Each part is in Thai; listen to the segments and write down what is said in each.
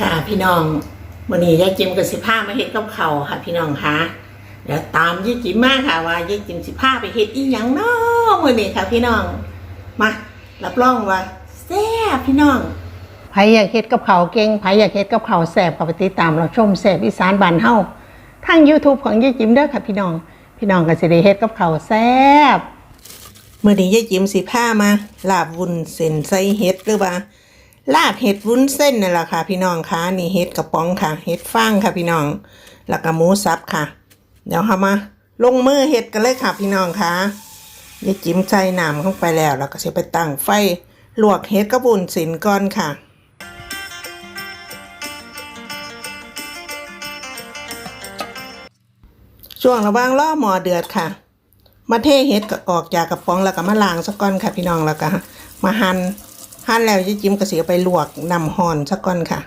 ค่ะพี่น้องวันนี้ยายจิมกับสิผ้ามาเฮ็ดกับเขาวค่ะ พี่น้องคะเดี๋ยวตามยายจิมมาค่ะว่ายายจิมสิผ้าไปเฮ็ดอีหยังเนาะวันนี้ค่ะ พี่น้องมารับรองว่าแซ่บพี่น้องไผอยากเฮ็ดกับเขาวเก่งไผอยากเฮ็ดกับเขาวแซ่บก็ไปติดตามเราชมแซ่บอีสานบ้านเฮาทาง YouTube ของยายจิมเด้อค่ะ พี่น้อง พี่น้องก็สิได้เฮ็ดกับเขาวแซ่บมื้อนี้ยายจิมสิผ้ามาลาบวุ้นเส้นใส่เฮ็ดหรือว่า ลาบเห็ดวุ้นเส้นนี่แหละค่ะ พี่น้องคะนี่เห็ดกระป๋องค่ะ เห็ดฟางค่ะพี่น้อง แล้วก็หมูสับค่ะ เดี๋ยวเรามาลงมือเห็ดกันเลยค่ะ พี่น้องคะยายจิ้มใจน้ำเข้าไปแล้วแล้วก็จะไปตั้งไฟลวกเห็ดกระบุนสินก่อนค่ะช่วงระหว่างล่อหมอเดือดค่ะ มาเทเห็ดออกจากกระป๋องแล้วก็มาล้างสักก้อนค่ะพี่น้องแล้วก็มาหัน่น หั่นแล้วยายจิ้มก็เสียไปลวกน้ำห่อนสักก้อนค่ะ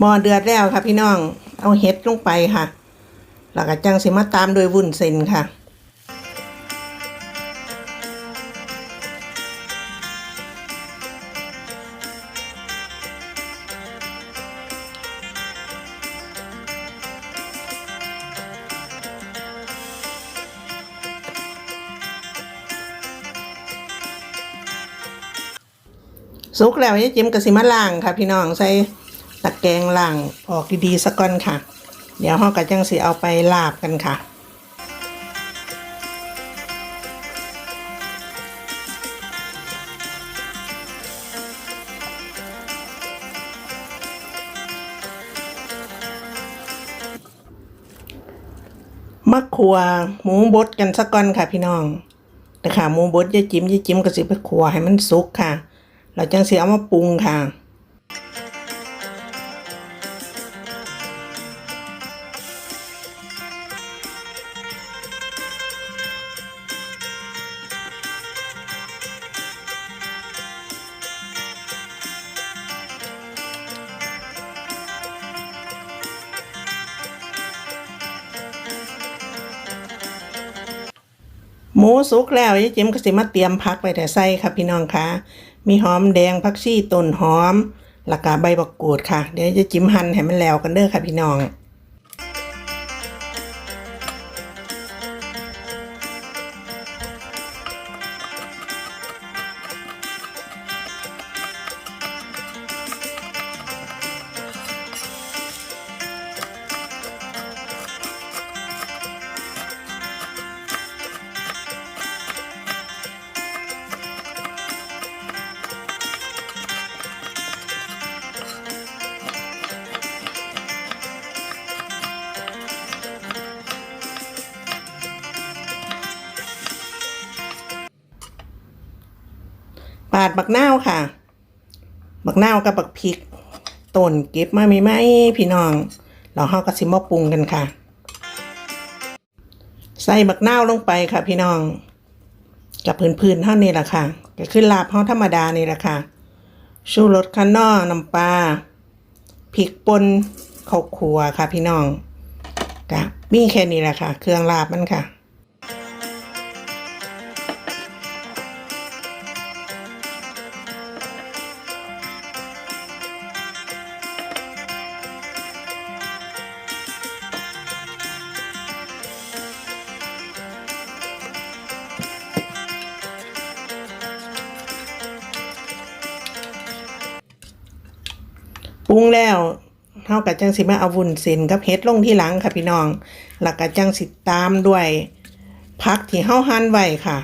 หม้อเดือดแล้วค่ะพี่น้อง เอาเห็ดลงไปค่ะ แล้วก็จังสิมาตามโดวยวุ้นเส้นค่ะสุกแล้วยายจิ้มกะสิมาล่างค่ะ พี่น้องใส่ตะแกรงล่างออกดีๆสักก่อนค่ะ เดี๋ยวเราก็จังสิเอาไปลาบกันค่ะมะขัวหมูบดกันสักก่อนค่ะพี่น้องแต่ค่ะหมูบดยายจิ้มยายจิ้มก็สิไปขัวให้มันสุกค่ะ เราจังสิเอามาปรุงค่ะ หมูสุกแล้วยายจิมก็สิมาเตรียมผักไปแต่ใส่ค่ะพี่น้องค่ะ มีหอมแดงผักชีต้นหอมหลักกาใบบักกูดค่ะ เดี๋ยวยายจิมหั่นให้มันแล้วกันเด้อค่ะพี่น้องาดบักนาวค่ะ บักนาวกับบักพริกต้นเก็บมาไม่ไหมพี่น้องเราเฮาก็สิมาปรุงกันค่ะ ใส่บักนาวลงไปค่ะ พี่น้อง กับพื้นๆเท่านี้แหละค่ะก็คือลาบเฮาธรรมดานี่แหละค่ะชูรสคานอน้ำปลาพริกป่นข้าวคั่วค่ะ พี่น้องกะมีแค่นี้แหละค่ะ เครื่องลาบมันค่ะ งแล้วเฮากับจังสิมาเอาวุ้นเส้นกับเฮ็ดลงที่หลังค่ะพี่น้อง หลักกับจังสิตามด้วยพักที่เฮาหั่นไว้ค่ะ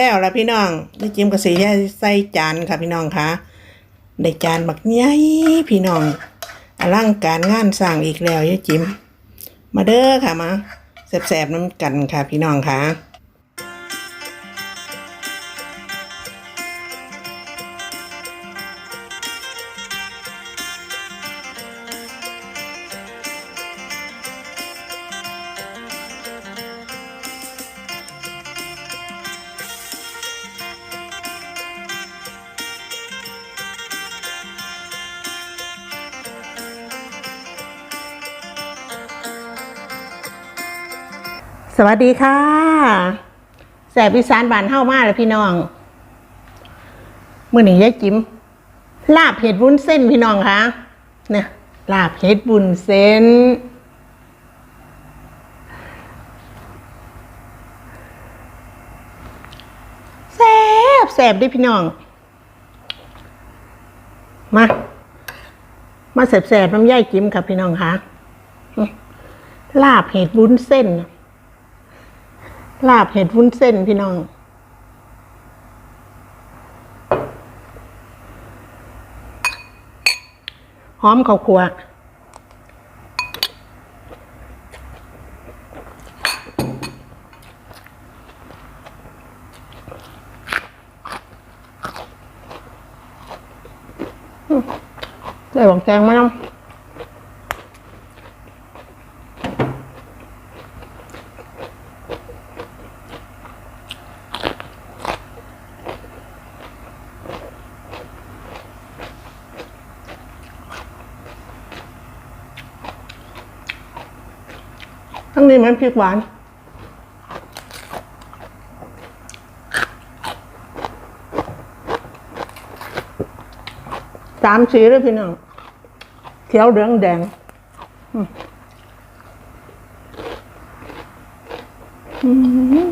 แล้วละพี่น้องได้จิ้มกระสีใส่จานค่ะพี่น้องคะได้จานบักใหญ่พี่น้องอลังการงานสร้างอีกแล้วยายจิ้มมาเด้อค่ะมาแสบๆน้ำกันค่ะพี่น้องค่ะ สวัสดีค่ะแสบอีสานบานเฮ้ามาเลยพี่น้อง มื่อนี้ยายจิ๋มลาบเห็ดวุ้นเส้นพี่น้องคะเนี่ยลาบเห็ดวุ้นเส้น แสบแสบด้วยพี่น้อง มา มาแสบแสบน้ำยายจิ้มครับพี่น้องคะลาบเห็ดวุ้นเส้น ลาบเห็ดวุ้นเส้นพี่น้อง หอมข้าวคั่วใส่หวังแกงมาน้ำ ทั้งนี้มันพริกหวาน สามสีเลยพี่น้องเขียวเหลืองแดง อืม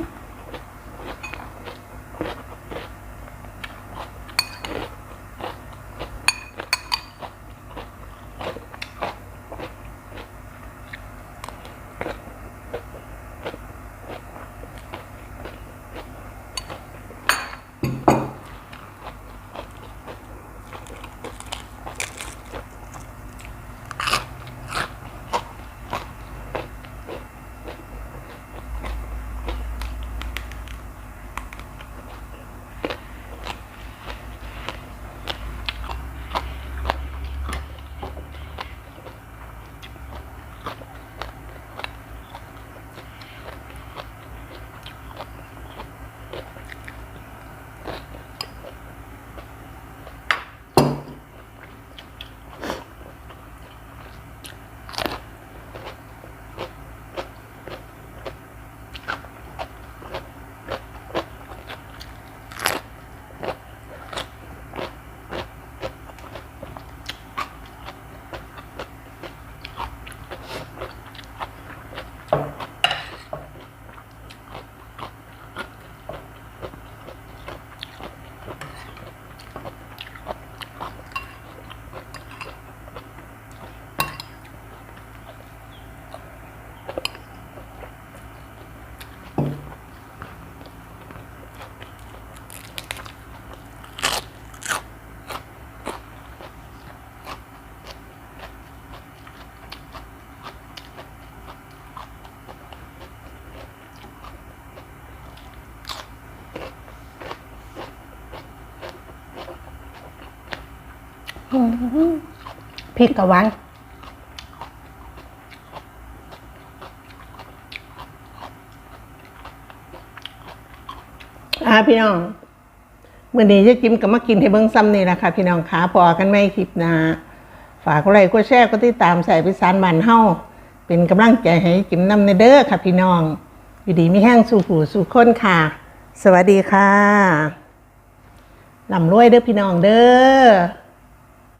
พริกกับหวานอาพี่น้องมื่อนี้จะจิ้มกับมากินให้เบิ้งซ้ำนี่แหละค่ะพี่น้องขาพอกันไม่คลิปนะฝากอะไรก็แชร์ก็ติดตามใส่พิสานบันเฮาเป็นกำลังใจให้จิ้มน้ำในเด้อค่ะพี่น้อง อยู่ดีไมีแห้งสู่หูสู่ค้นค่ะ สวัสดีค่ะลำรวยเด้อพี่น้องเด้อ